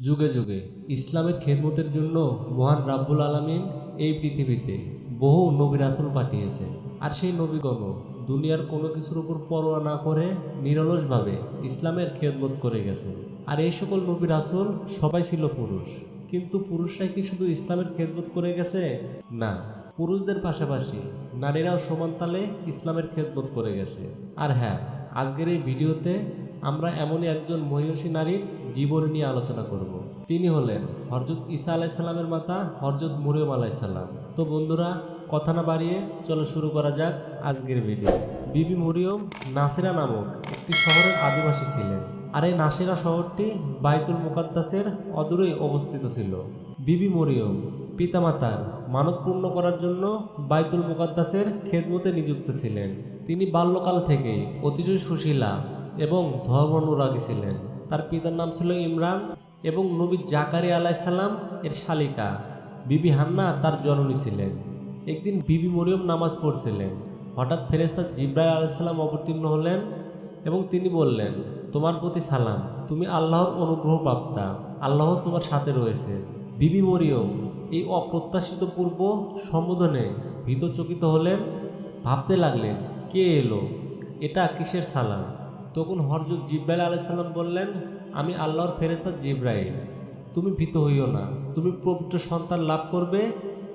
যুগে যুগে ইসলামের খেদমতের জন্য মহান রাব্বুল আলামিন এই পৃথিবীতে বহু নবী রাসুল পাঠিয়েছে আর সেই নবীগণ দুনিয়ার কোনো কিছুর উপর পরোয়া না করে নিরলসভাবে ইসলামের খেদমত করে গেছে আর এই সকল নবী রাসুল সবাই ছিল পুরুষ। কিন্তু পুরুষরা কি শুধু ইসলামের খেদমত করে গেছে? না, পুরুষদের পাশাপাশি নারীরাও সমান তালে ইসলামের খেদমত করে গেছে। আর হ্যাঁ আজকের এই ভিডিওতে আমরা এমনই একজন মহিষী নারীর জীবন নিয়ে আলোচনা করব। তিনি হলেন হরজত ঈসা আলাইসাল্লামের মাতা, হরজত মুরিয়ম আলাইসাল্লাম তো বন্ধুরা, কথা না বাড়িয়ে চলো শুরু করা যাক আজকের ভিডিও বিবি মরিয়ম নাসিরা নামক একটি শহরের আদিবাসী ছিলেন। আর এই নাসিরা শহরটি বাইতুল মুকাদ্দাসের অদূরেই অবস্থিত ছিল। বিবি মরিয়ম পিতামাতার মানব পূর্ণ করার জন্য বাইতুল মুকাদ্দাসের খেদমতে নিযুক্ত ছিলেন। তিনি বাল্যকাল থেকেই অতিশয় সুশীলা এবং ধর্মানুরাগী ছিলেন। তার পিতার নাম ছিল ইমরান এবং নবী জাকারি আলাইসাল্লাম এর শালিকা। বিবি হান্না তার জননী ছিলেন। একদিন বিবি মরিয়ম নামাজ পড়ছিলেন। হঠাৎ ফেরেস্তা জিব্রাইল আলাইসাল্লাম অবতীর্ণ হলেন এবং তিনি বললেন, তোমার প্রতি সালাম। তুমি আল্লাহর অনুগ্রহ প্রাপ্তা আল্লাহ তোমার সাথে রয়েছে। বিবি মরিয়ম এই অপ্রত্যাশিত পূর্ব সম্বোধনে ভীতচকিত হলেন। ভাবতে লাগলেন, কে এলো? এটা কিসের সালাম? তখন হরজত জিব্রাইল আলাইসাল্লাম বললেন, আমি আল্লাহর ফেরেস্তা জিব্রাইল। তুমি ভীত হইও না। তুমি পবিত্র সন্তান লাভ করবে।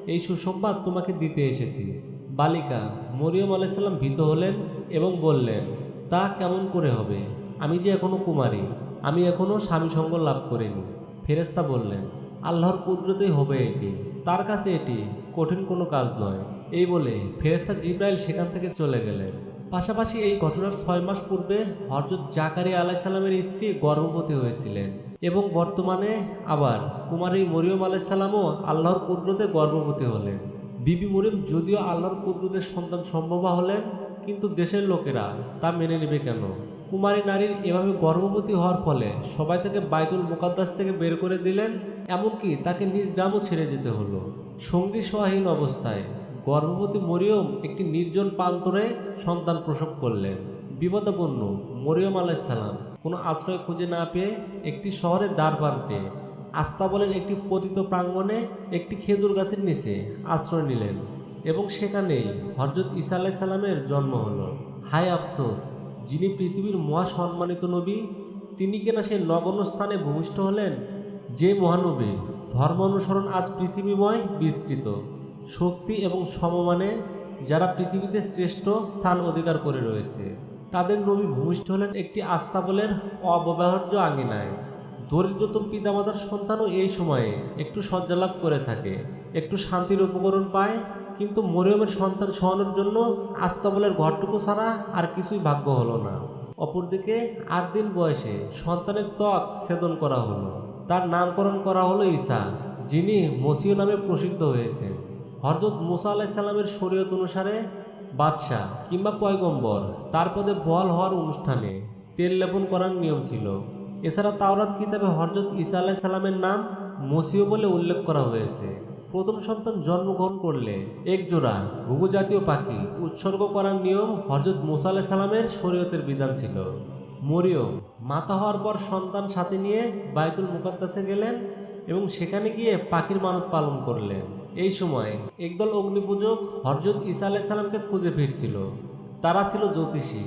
এই সুসংবাদ তোমাকে দিতে এসেছি। বালিকা মরিয়ম আলাইসাল্লাম ভীত হলেন এবং বললেন, তা কেমন করে হবে? আমি যে এখনও কুমারী, আমি এখনও স্বামী সঙ্গ লাভ করিনি। ফেরেস্তা বললেন, আল্লাহর কুদরতেই হবে এটি। তার কাছে এটি কঠিন কোনো কাজ নয়। এই বলে ফেরেস্তা জিব্রাইল সেখান থেকে চলে গেলেন। পাশাপাশি এই ঘটনার ছয় মাস পূর্বে হরজত জাকারি আলাইসাল্লামের স্ত্রী গর্ভবতী হয়েছিলেন এবং বর্তমানে আবার কুমারী মরিয়ম আলাইসাল্লামও আল্লাহর কুদরতে গর্ভবতী হলেন। বিবি মরিয়ম যদিও আল্লাহর কুদরতের সন্তান সম্ভব হলেন, কিন্তু দেশের লোকেরা তা মেনে নেবে কেন? কুমারী নারীর এভাবে গর্ভবতী হওয়ার ফলে সবাই তাকে বাইতুল মোকাদ্দাস থেকে বের করে দিলেন, এমনকি তাকে নিজ গ্রামও ছেড়ে যেতে হলো। সঙ্গী সহাহীন অবস্থায় গর্ভবতী মরিয়ম একটি নির্জন প্রান্তরে সন্তান প্রসব করলেন। বিপদাপন্ন মরিয়ম আলাইসালাম কোনো আশ্রয় খুঁজে না পেয়ে একটি শহরের দ্বার প্রান্তে আস্তাবলের একটি পতিত প্রাঙ্গণে একটি খেজুর গাছের নিচে আশ্রয় নিলেন এবং সেখানেই হরজত ঈসা আলাহ সালামের জন্ম হলো। হায় আফসোস, যিনি পৃথিবীর মহা সম্মানিত নবী, তিনি কিনা সেই নগণ্য স্থানে ভূমিষ্ঠ হলেন? যে মহানবী, ধর্ম অনুসরণ আজ পৃথিবীময় বিস্তৃত। শক্তি এবং সমমানে যারা পৃথিবীতে শ্রেষ্ঠ স্থান অধিকার করে রয়েছে, তাদের নবী ভূমিষ্ঠ হলেন একটি আস্তাবলের অব্যবহার্য আঙ্গিনায় দরিদ্রতম পিতামাতার সন্তানও এই সময়ে একটু সজ্জালাভ করে থাকে, একটু শান্তির উপকরণ পায়, কিন্তু মরিয়মের সন্তান সহানোর জন্য আস্তাবলের ঘরটুকু ছাড়া আর কিছুই ভাগ্য হলো না। অপরদিকে আট দিন বয়সে সন্তানের ত্বক ছেদন করা হলো। তার নামকরণ করা হলো ঈসা, যিনি মসিও নামে প্রসিদ্ধ হয়েছেন। হরজত মুসা আলাহ সাল্লামের শরীয়ত অনুসারে বাদশাহ কিংবা পয়গম্বর তার পদে বহাল হওয়ার অনুষ্ঠানে তেল লেপন করার নিয়ম ছিল। এছাড়া তাওরাত কিতাবে হরজত ঈসা আলাহ সাল্লামের নাম মসিও বলে উল্লেখ করা হয়েছে। প্রথম সন্তান জন্মগ্রহণ করলে এক জোড়া জাতীয় পাখি উৎসর্গ করার নিয়ম হরজত মুসা আলাহ সাল্লামের শরীয়তের বিধান ছিল। মরিয়ম মাতা হওয়ার পর সন্তান সাথে নিয়ে বায়তুল মুকাদ্দাসে গেলেন এবং সেখানে গিয়ে পাখির মানত পালন করলেন। এই সময় একদল অগ্নিপূজক হরজত ঈসা আলাহ সাল্লামকে খুঁজে ফিরছিল। তারা ছিল জ্যোতিষী।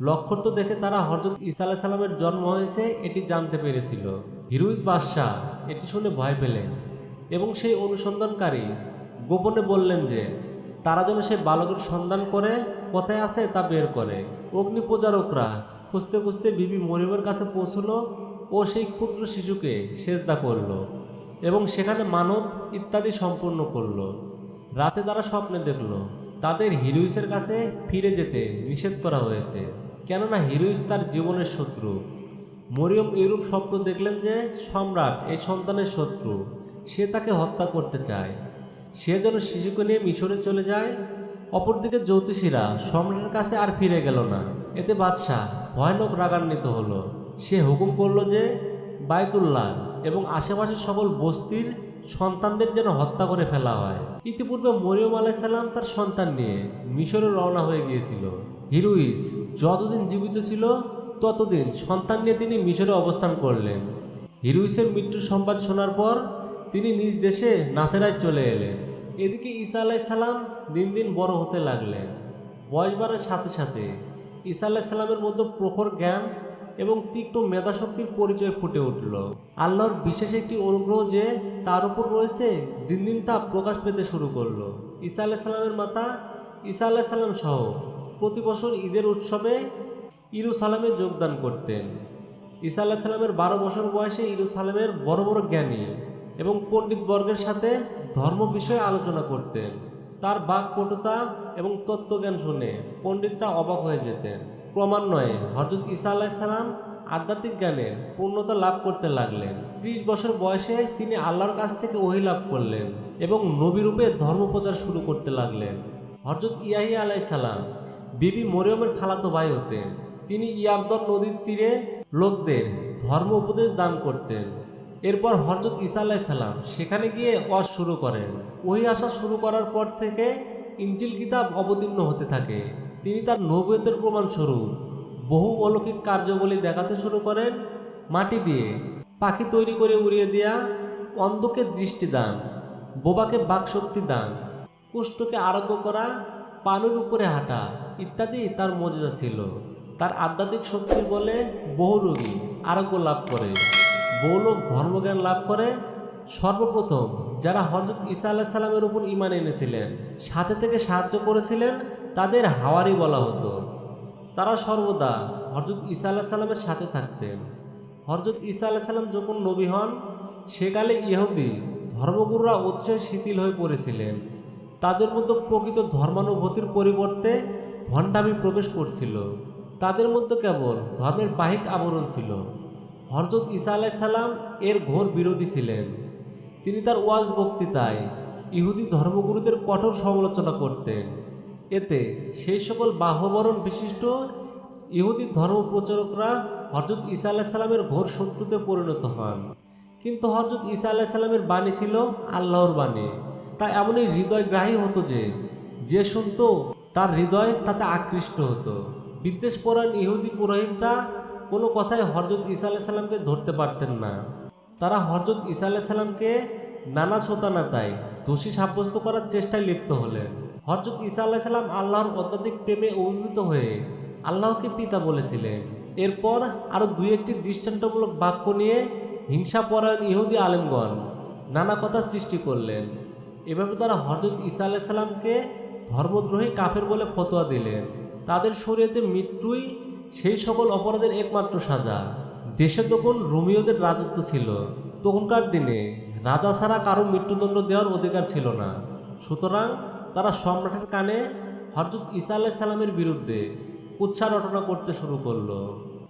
লক্ষ্য দেখে তারা হরজত ঈসা আলাহ সাল্লামের জন্ম হয়েছে, এটি জানতে পেরেছিল। হিরুইদ বাদশাহ এটি শুনে ভয় পেলেন এবং সেই অনুসন্ধানকারী গোপনে বললেন যে, তারা যেন সেই বালকের সন্ধান করে, কোথায় আছে তা বের করে। অগ্নি প্রচারকরা খুঁজতে খুঁজতে বিবি মরিমের কাছে পৌঁছলো ও সেই ক্ষুদ্র শিশুকে সেজদা করল। এবং সেখানে মানত ইত্যাদি সম্পূর্ণ করল। রাতে তারা স্বপ্নে দেখল, তাদের হিরুইসের কাছে ফিরে যেতে নিষেধ করা হয়েছে। কেননা হিরুইস তার জীবনের শত্রু। মরিয়ম এরূপ স্বপ্ন দেখলেন যে সম্রাট এই সন্তানের শত্রু। সে তাকে হত্যা করতে চায়। সে যেন শিশুকে নিয়ে মিশরে চলে যায়। অপরদিকে জ্যোতিষীরা সম্রাটের কাছে আর ফিরে গেল না। এতে বাদশাহ ভয়ানক রাগান্বিত হলো। সে হুকুম করল যে বাইতুল্লাহ এবং আশেপাশের সকল বস্তির সন্তানদের যেন হত্যা করে ফেলা হয়। ইতিপূর্বে মরিয়ম আলাইসাল্লাম তার সন্তান নিয়ে মিশরে রওনা হয়ে গিয়েছিল। হিরুইস যতদিন জীবিত ছিল, ততদিন সন্তান নিয়ে তিনি মিশরে অবস্থান করলেন। হিরুইসের মৃত্যুর সংবাদ শোনার পর তিনি নিজ দেশে নাসেরায় চলে এলেন। এদিকে ঈসা আলাইসাল্লাম দিন দিন বড় হতে লাগলেন। বয়স বাড়ার সাথে সাথে ঈসা আলাইসাল্লামের মধ্যে প্রখর জ্ঞান এবং তীক্ষ্ণ মেধাশক্তির পরিচয় ফুটে উঠল। আল্লাহর বিশেষ একটি অনুগ্রহ যে তার উপর রয়েছে, দিন দিন তা প্রকাশ পেতে শুরু করল। ঈসা আলাইসাল্লামের মাতা ঈসা আলাইসাল্লাম সহ প্রতি বছর ঈদের উৎসবে ইরুসালামে যোগদান করতেন। ঈসা আল্লাহ সাল্লামের বারো বছর বয়সে ইরুসালামের বড় বড় জ্ঞানী এবং পণ্ডিত বর্গের সাথে ধর্ম বিষয়ে আলোচনা করতেন। তার বাকপটুতা এবং তত্ত্বজ্ঞান শুনে পণ্ডিতরা অবাক হয়ে যেতেন। ক্রমান্বয়ে হজরত ঈসা আল্লাহ সালাম আধ্যাত্মিক জ্ঞানের পূর্ণতা লাভ করতে লাগলেন। ত্রিশ বছর বয়সে তিনি আল্লাহর কাছ থেকে ওহি লাভ করলেন এবং নবীরূপে ধর্মপ্রচার শুরু করতে লাগলেন। হজরত ইয়াহিয়া আলাই সালাম বিবি মরিয়মের খালাতো ভাই হতেন তিনি ইয়াবদর নদীর তীরে লোকদের ধর্ম উপদেশ দান করতেন। এরপর হজরত ঈসা আলাহ সালাম সেখানে গিয়ে ওয়াজ শুরু করেন। ওই আসা শুরু করার পর থেকে ইঞ্জিল কিতাব অবতীর্ণ হতে থাকে। তিনি তার নবীয়তের প্রমাণস্বরূপ বহু অলৌকিক কার্যবলী দেখাতে শুরু করেন মাটি দিয়ে। পাখি তৈরি করে উড়িয়ে দেয়া, অন্ধকে দৃষ্টি দান, বোবাকে বাকশক্তি দান, কুষ্ঠকে আরোগ্য করা, পানির উপরে হাঁটা ইত্যাদি তার মজা ছিল। তার আধ্যাত্মিক শক্তির বলে বহু রোগী আরোগ্য লাভ করে, বহু লোক ধর্মজ্ঞান লাভ করে। সর্বপ্রথম যারা হজরত ঈসা আল্লাহ সাল্লামের উপর ইমান এনেছিলেন, সাথে থেকে সাহায্য করেছিলেন তাদের হাওয়ারি বলা হতো। তারা সর্বদা হজরত ঈসা আল্লাহ সাল্লামের সাথে থাকতেন। হজরত ঈসা আল্লাহ সাল্লাম যখন নবী হন সেকালে ইহুদি ধর্মগুরুরা অতিশয় শিথিল হয়ে পড়েছিলেন। তাদের মধ্যে প্রকৃত ধর্মানুভূতির পরিবর্তে ভণ্ডামি প্রবেশ করছিল। তাদের মধ্যে কেবল ধর্মের বাহিক আবরণ ছিল। হরজত ঈসা আলাহ সাল্লাম এর ঘোর বিরোধী ছিলেন। তিনি তার ওয়াজ বক্তৃতায় ইহুদি ধর্মগুরুদের কঠোর সমালোচনা করতেন। এতে সেই সকল বাহবরণ বিশিষ্ট ইহুদি ধর্ম প্রচারকরা হরজত ঈসা আলাহ সাল্লামের ঘোর শত্রুতে পরিণত হন। কিন্তু হরজত ঈসা আলাহ সাল্লামের বাণী ছিল আল্লাহর বাণী। তা এমনই হৃদয়গ্রাহী হতো যে যে শুনত তার হৃদয় তাতে আকৃষ্ট হতো। বিদ্বেষপরায়ণ ইহুদি পুরোহিতরা কোনো কথায় হরজত ঈসা আলাহ সাল্লামকে ধরতে পারতেন না। তারা হরজত ঈসা আলাহ সাল্লামকে নানা শোতানাতায় দোষী সাব্যস্ত করার চেষ্টায় লিপ্ত হলেন। হরজত ঈসা আল্লাহ সাল্লাম আল্লাহর অত্যাধিক প্রেমে অভিভূত হয়ে আল্লাহকে পিতা বলেছিলেন। এরপর আরও দুই একটি দৃষ্টান্তমূলক বাক্য নিয়ে হিংসাপরায়ণ ইহুদি আলেমগণ নানা কথা সৃষ্টি করলেন। এভাবে তারা হরজত ঈসা আলাহ সাল্লামকে ধর্মদ্রোহী কাফের বলে ফতোয়া দিলেন। তাদের শরীয়তে মৃত্যুই সেই সকল অপরাধের একমাত্র সাজা। দেশে তখন রোমিওদের রাজত্ব ছিল। তখনকার দিনে রাজা ছাড়া কারও মৃত্যুদণ্ড দেওয়ার অধিকার ছিল না। সুতরাং তারা সম্রাটের কানে হরজত ঈসা আলাহ সাল্লামের বিরুদ্ধে উৎসাহ রটনা করতে শুরু করল।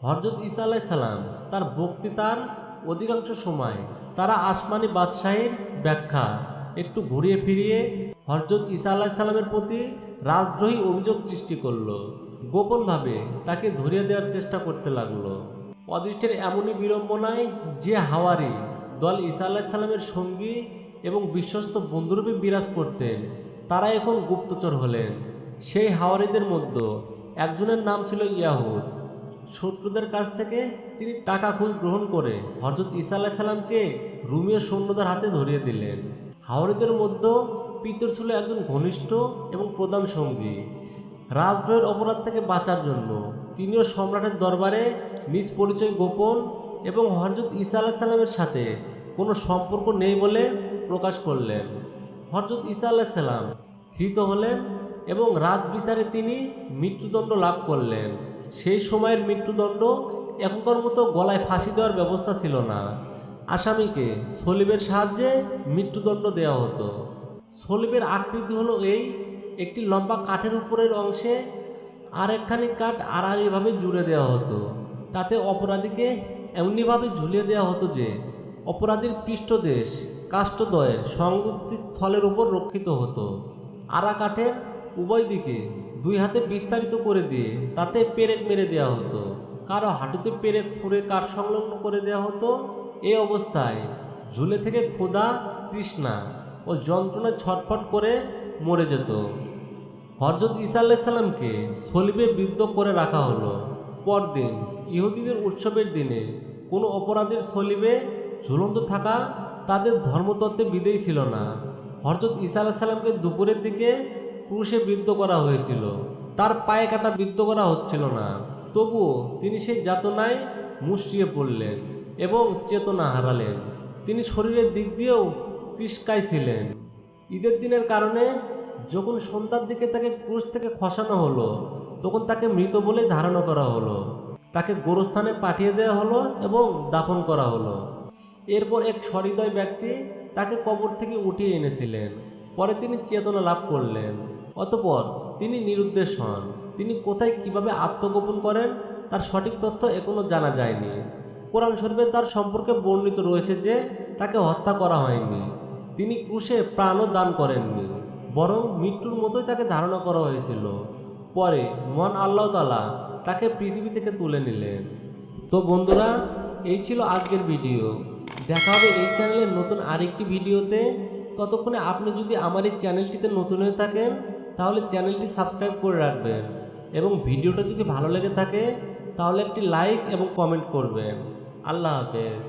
হরজত ঈসা আলাহ সাল্লাম তার বক্তৃতার অধিকাংশ সময় তারা আসমানি বাদশাহীর ব্যাখ্যা একটু ঘুরিয়ে ফিরিয়ে হরজত ঈসা আলাহ সাল্লামের প্রতি রাজদ্রোহী অভিযোগ সৃষ্টি করল। গোপনভাবে তাকে ধরিয়ে দেওয়ার চেষ্টা করতে লাগল। অদৃষ্টের এমনই বিড়ম্বনায় যে হাওয়ারি দল ঈসা আল্লাহ সাল্লামের সঙ্গী এবং বিশ্বস্ত বন্ধুরূপে বিরাজ করতেন তারা এখন গুপ্তচর হলেন। সেই হাওয়ারিদের মধ্যে একজনের নাম ছিল ইয়াহুদ। শত্রুদের কাছ থেকে তিনি টাকা খুঁজ গ্রহণ করে হজরত ঈসা আল্লাহ সাল্লামকে রুমিও সৈন্যদের হাতে ধরিয়ে দিলেন। হাওয়ারিদের মধ্যে পিতর ছিল একজন ঘনিষ্ঠ এবং প্রধান সঙ্গী। রাজদ্রোহের অপরাধ থেকে বাঁচার জন্য তিনিও সম্রাটের দরবারে নিজ পরিচয় গোপন এবং হরজত ঈসা আল্লাহ সাল্লামের সাথে কোনো সম্পর্ক নেই বলে প্রকাশ করলেন। হরজত ঈসা আল্লাহ সাল্লাম ধৃত হলেন এবং রাজবিচারে তিনি মৃত্যুদণ্ড লাভ করলেন। সেই সময়ের মৃত্যুদণ্ড এখনকার মতো গলায় ফাঁসি দেওয়ার ব্যবস্থা ছিল না। আসামিকে সলিবের সাহায্যে মৃত্যুদণ্ড দেওয়া হতো। সলিবের আকৃতি হলো এই, একটি লম্বা কাঠের উপরের অংশে আর একখানি কাঠ আড়াআড়িভাবে জুড়ে দেওয়া হতো। তাতে অপরাধীকে এমনিভাবে ঝুলিয়ে দেওয়া হতো যে, অপরাধীর পৃষ্ঠদেশ কাষ্ঠদয়ের সংযুক্তি স্থলের উপর রক্ষিত হতো। আড়া কাঠের উভয় দিকে দুই হাতে বিস্তারিত করে দিয়ে তাতে পেরেক মেরে দেওয়া হতো। কারও হাঁটুতে পেরেক ফুঁড়ে কাঠ সংলগ্ন করে দেওয়া হতো। এই অবস্থায় ঝুলে থেকে ক্ষুধা, তৃষ্ণা ও যন্ত্রণায় ছটফট করে মরে যেত। হরজত ঈসা আল্লাহ সাল্লামকে সলিবে বিদ্ধ করে রাখা হলো। পরদিন ইহুদিদের উৎসবের দিনে কোনো অপরাধীর সলিবে ঝুলন্ত থাকা তাদের ধর্মতত্ত্বে বিদেই ছিল না। হরজত ঈসা আলাহ সাল্লামকে দুপুরের দিকে ক্রুশে বৃদ্ধ করা হয়েছিল। তার পায়ে কাটা বৃদ্ধ করা হচ্ছিল না। তবুও তিনি সেই যাতনায় মুষ্টিয়ে পড়লেন এবং চেতনা হারালেন। তিনি শরীরের দিক দিয়েও কৃষ্কায় ছিলেন। ঈদের দিনের কারণে যখন সন্ধ্যার দিকে তাকে ক্রুশ থেকে খসানো হলো, তখন তাকে মৃত বলে ধারণা করা হলো। তাকে গোরস্থানে পাঠিয়ে দেওয়া হলো এবং দাফন করা হলো। এরপর এক সহৃদয় ব্যক্তি তাকে কবর থেকে উঠিয়ে এনেছিলেন। পরে তিনি চেতনা লাভ করলেন। অতপর তিনি নিরুদ্দেশ হন। তিনি কোথায় কীভাবে আত্মগোপন করেন, তার সঠিক তথ্য এখনও জানা যায়নি। কোরআন শরীফে তার সম্পর্কে বর্ণিত রয়েছে যে, তাকে হত্যা করা হয়নি। তিনি ক্রুশে প্রাণও দান করেননি, বরং মৃত্যুর মতোই তাকে ধারণা করা হয়েছিল। পরে মন আল্লাহ তালা তাকে পৃথিবী থেকে তুলে নিলেন। তো বন্ধুরা, এই ছিল আজকের ভিডিও। দেখা হবে এই চ্যানেলের নতুন আরেকটি ভিডিওতে ততক্ষণে আপনি যদি আমার এই চ্যানেলটিতে নতুন হয়ে থাকেন, তাহলে চ্যানেলটি সাবস্ক্রাইব করে রাখবেন এবং ভিডিওটা যদি ভালো লেগে থাকে, তাহলে একটি লাইক এবং কমেন্ট করবেন। আল্লাহ হাফেজ।